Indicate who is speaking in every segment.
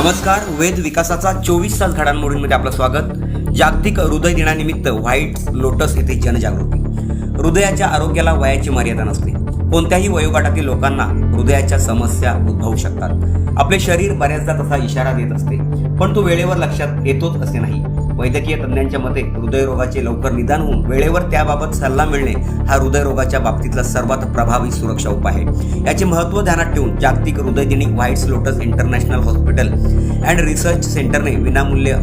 Speaker 1: नमस्कार वेद विकासाचा चोवीस तास घडामोडींमध्ये आपलं स्वागत. जागतिक हृदय दिनानिमित्त व्हाईट लोटस येथे जनजागृती. हृदयाच्या आरोग्याला वयाची मर्यादा नसते. कोणत्याही वयोगटातील लोकांना हृदयाच्या समस्या उद्भवू शकतात. आपले शरीर बऱ्याचदा तसा इशारा देत असते पण तो वेळेवर लक्षात येतोच असे नाही. वैद्यकीय तज्ज्ञांच्या मते हृदयरोगाचे लवकर निदान होऊन वेळेवर त्याबाबत सल्ला मिळणे हा हृदयरोगाच्या बाबतीतला सर्वात प्रभावी सुरक्षा उपाय आहे. याचे महत्त्व ध्यानात ठेवून जागतिक हृदय दिनी whites lotus international hospital and research सेंटरने विनामूल्य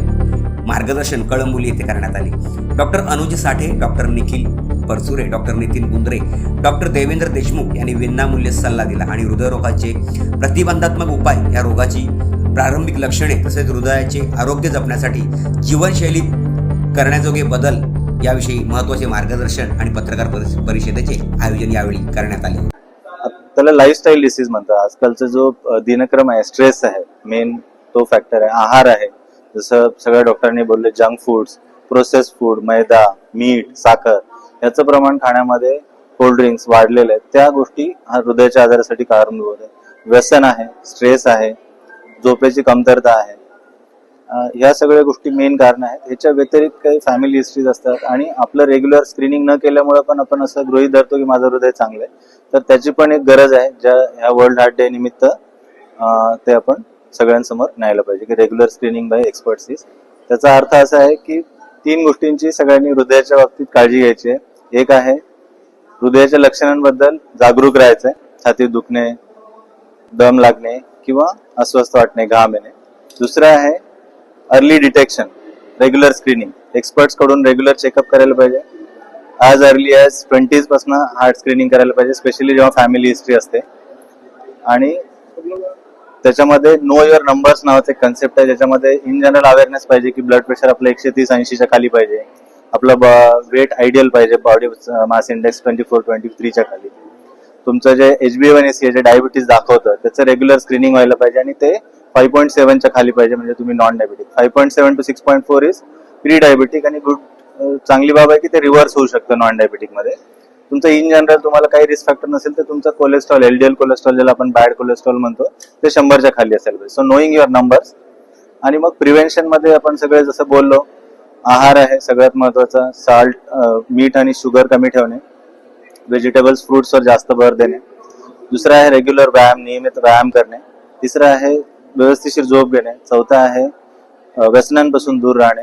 Speaker 1: मार्गदर्शन कळंबोली येथे करण्यात आले. Doctor Anuj Sathe doctor Nikhil Parchure doctor Nitin Gundre doctor Devendra Deshmukh यांनी विनामूल्य सल्ला दिला आणि हृदयरोगाचे प्रतिबंधात्मक उपाय या रोगाची प्रारंभिक लक्षणे तसेच हृदयाचे आरोग्य जपण्यासाठी जीवनशैलीत करण्याजोगे बदल याविषयी महत्त्वाचे मार्गदर्शन आणि पत्रकार परिषदेचे आयोजन यावेळी करण्यात आले.
Speaker 2: त्याला लाईफस्टाईल डिसीज म्हणतात. आजकालचा जो दिनक्रम आहे स्ट्रेस आहे मेन तो फॅक्टर आहे. आहार आहे. जसं सगळ्या डॉक्टरांनी बोलले जंक फूड्स प्रोसेस फूड मैदा मीठ साखर याचं प्रमाण खाण्यामध्ये कोल्ड ड्रिंक्स वाढलेले आहेत. त्या गोष्टी हा हृदयाच्या आजारासाठी कारणीभूत आहे व्यसन आहे स्ट्रेस आहे झोपेची कमतरता आहे. ह्या सगळ्या गोष्टी मेन कारण आहेत. ह्याच्या व्यतिरिक्त काही फॅमिली हिस्ट्रीज असतात आणि आपलं रेग्युलर स्क्रीनिंग न केल्यामुळे पण आपण असं गृहीत धरतो की माझं हृदय चांगलं आहे. तर त्याची पण एक गरज आहे ज्या ह्या वर्ल्ड हार्ट डे निमित्त ते आपण सगळ्यांसमोर न्यायला पाहिजे की रेग्युलर स्क्रीनिंग बाय एक्सपर्ट्स त्याचा अर्थ असा आहे की तीन गोष्टींची सगळ्यांनी हृदयाच्या बाबतीत काळजी घ्यायची आहे. एक आहे हृदयाच्या लक्षणांबद्दल जागरूक राहायचं आहे. छातीत दुखणे दम लागणे किंवा अस्वस्थ वाटणे घाम येणे. दुसरं आहे अर्ली डिटेक्शन रेग्युलर स्क्रीनिंग एक्सपर्ट्सकडून रेग्युलर चेकअप करायला पाहिजे. ॲज अर्ली ॲज ट्वेंटीजपासून हार्ट स्क्रीनिंग करायला पाहिजे स्पेशली जेव्हा फॅमिली हिस्ट्री असते. आणि त्याच्यामध्ये नो युअर नंबर्स नावाचे कन्सेप्ट आहे. ज्याच्यामध्ये इन जनरल अवेअरनेस पाहिजे की ब्लड प्रेशर आपलं एकशे तीस ऐंशीच्या खाली पाहिजे. आपलं वेट आयडियल पाहिजे body mass index twenty four twenty थ्रीच्या खाली. तुमचं जे एच बी वन एस जे डायबिटीज दाखवतं त्याचं रेग्युलर स्क्रीनिंग व्हायला पाहिजे आणि ते फाईव्ह पॉईंट सेव्हनच्या खाली पाहिजे म्हणजे तुम्ही non diabetic five point seven two six point four is pre diabetic आणि गुड चांगली बाब आहे की ते रिव्हर्स होऊ शकतं नॉन डायबिटिकमध्ये. तुमचं इन जनरल तुम्हाला काही रिस्क फॅक्टर नसेल तर तुमचं कोलेस्ट्रॉल एलडीएल कोलेस्ट्रॉल ज्याला आपण बॅड कोलेस्ट्रॉल म्हणतो ते शंभरच्या खाली असेल. पाहिजे सो नोईंग युअर नंबर्स आणि मग प्रिव्हेन्शनमध्ये आपण सगळे जसं बोललो आहार आहे सगळ्यात महत्त्वाचा साल्ट मीठ आणि शुगर कमी ठेवणे. व्हेजिटेबल्स फ्रुट्सवर जास्त भर देणे दुसरं आहे रेग्युलर व्यायाम नियमित व्यायाम करणे तिसरं आहे व्यवस्थिशीर झोप घेणे चौथं आहे व्यसनांपासून दूर राहणे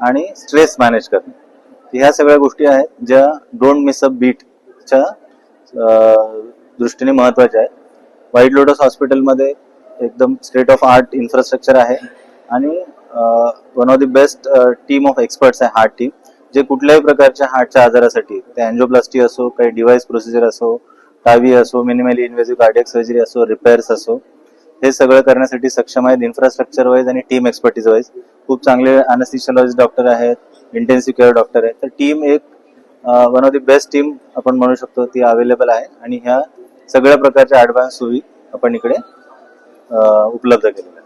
Speaker 2: आणि स्ट्रेस मॅनेज करणे। ह्या सगळ्या गोष्टी आहेत ज्या डोंट मिस अ बीटच्या दृष्टीने महत्त्वाच्या आहेत. व्हाईट लोटस हॉस्पिटलमध्ये एकदम स्टेट ऑफ आर्ट इन्फ्रास्ट्रक्चर आहे आणि one of the best team of experts आहे हार्ट टीम जे कुठल्याही प्रकारच्या हार्टच्या आजारासाठी ते अँजिओप्लास्टी असो काही डिव्हाइस प्रोसिजर असो टावी असो मिनिमली इन्व्हेसिव्ह कार्डियक सर्जरी असो रिपेअर्स असो हे सगळं करण्यासाठी सक्षम आहेत इन्फ्रास्ट्रक्चर वाईज आणि टीम एक्सपर्टीज वाईज खूप चांगले अनस्थिशियोलॉजिस्ट डॉक्टर आहेत इंटेन्सिव्ह केअर डॉक्टर आहेत. तर टीम एक one of the best team आपण म्हणू शकतो ती अवेलेबल आहे. आणि ह्या सगळ्या प्रकारच्या ऍडव्हान्स सोयी आपण इकडे उपलब्ध केलेल्या